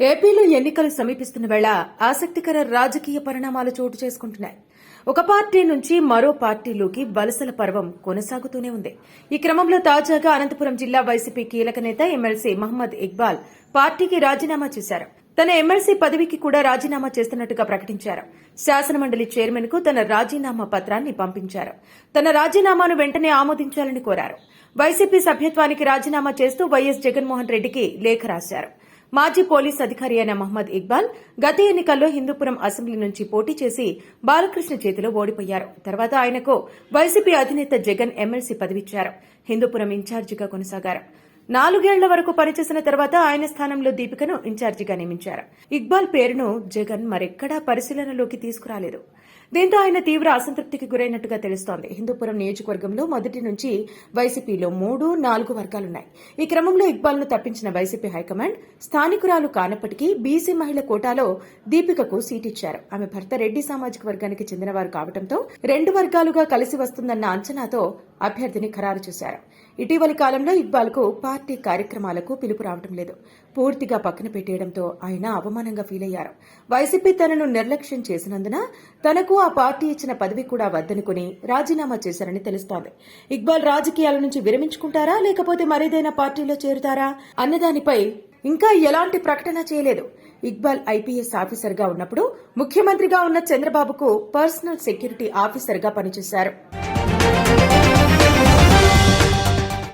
ఎన్నికలు సమీపిస్తున్న వేళ ఆసక్తికర రాజకీయ పరిణామాలు చోటు చేసుకుంటున్నాయి. ఒక పార్టీ నుంచి మరో పార్టీలోకి వలసల పర్వం కొనసాగుతూనే ఉంది. ఈ క్రమంలో తాజాగా అనంతపురం జిల్లా వైసీపీ కీలక నేత ఎమ్మెల్సీ మహమ్మద్ ఇక్బాల్ పార్టీకి రాజీనామా చేశారు. తన ఎమ్మెల్సీ పదవికి కూడా రాజీనామా చేస్తున్నట్టుగా ప్రకటించారు. శాసనమండలి చైర్మన్కు తన రాజీనామా పత్రాన్ని పంపించారు. తన రాజీనామాను వెంటనే ఆమోదించాలని కోరారు. వైసీపీ సభ్యత్వానికి రాజీనామా చేస్తూ వైఎస్ జగన్మోహన్ రెడ్డికి లేఖ రాశారు. మాజీ పోలీస్ అధికారి అయిన మహ్మద్ ఇక్బాల్ గత ఎన్నికల్లో హిందూపురం అసెంబ్లీ నుంచి పోటీ చేసి బాలకృష్ణ చేతిలో ఓడిపోయారు. తర్వాత ఆయనకు వైసీపీ అధినేత జగన్ ఎమ్మెల్సీ పదవిచ్చారు. హిందూపురం ఇన్ఛార్జిగా కొనసాగారు. నాలుగేళ్ళ వరకు పనిచేసిన తర్వాత ఆయన స్థానంలో దీపికను ఇన్ఛార్జిగా నియమించారు. ఇక్బాల్ పేరును జగన్ మరెక్కడా పరిశీలనలోకి తీసుకురాలేదు. దీంతో ఆయన తీవ్ర అసంతృప్తికి గురైనట్టుగా తెలుస్తోంది. హిందూపురం నియోజకవర్గంలో మొదటి నుంచి వైసీపీలో మూడు నాలుగు వర్గాలున్నాయి. ఈ క్రమంలో ఇక్బాల్ను తప్పించిన వైసీపీ హైకమాండ్ స్థానికురాలు కానప్పటికీ బీసీ మహిళ కోటాలో దీపికకు సీట్ ఇచ్చారు ఆమె భర్త రెడ్డి సామాజిక వర్గానికి చెందినవారు కావడంతో రెండు వర్గాలుగా కలిసి వస్తుందన్న అంచనాతో అభ్యర్థిని ఖరారు చేశారు. ఇటీవలి కాలంలో ఇక్బాల్కు పార్టీ కార్యక్రమాలకు పిలుపు రావడం లేదు. పూర్తిగా పక్కన పెట్టేయడంతో ఆయన అవమానంగా ఫీల్ అయ్యారు. వైసీపీ తనను నిర్లక్ష్యం చేసినందున తనకు ఆ పార్టీ ఇచ్చిన పదవి కూడా వద్దనుకుని రాజీనామా చేశారని తెలుస్తోంది. ఇక్బాల్ రాజకీయాల నుంచి విరమించుకుంటారా లేకపోతే మరేదైనా పార్టీలో చేరుతారా అన్నదానిపై ఇంకా ఎలాంటి ప్రకటన చేయలేదు. ఇక్బాల్ ఐపీఎస్ ఆఫీసర్గా ఉన్నప్పుడు ముఖ్యమంత్రిగా ఉన్న చంద్రబాబుకు పర్సనల్ సెక్యూరిటీ ఆఫీసర్గా పనిచేశారు.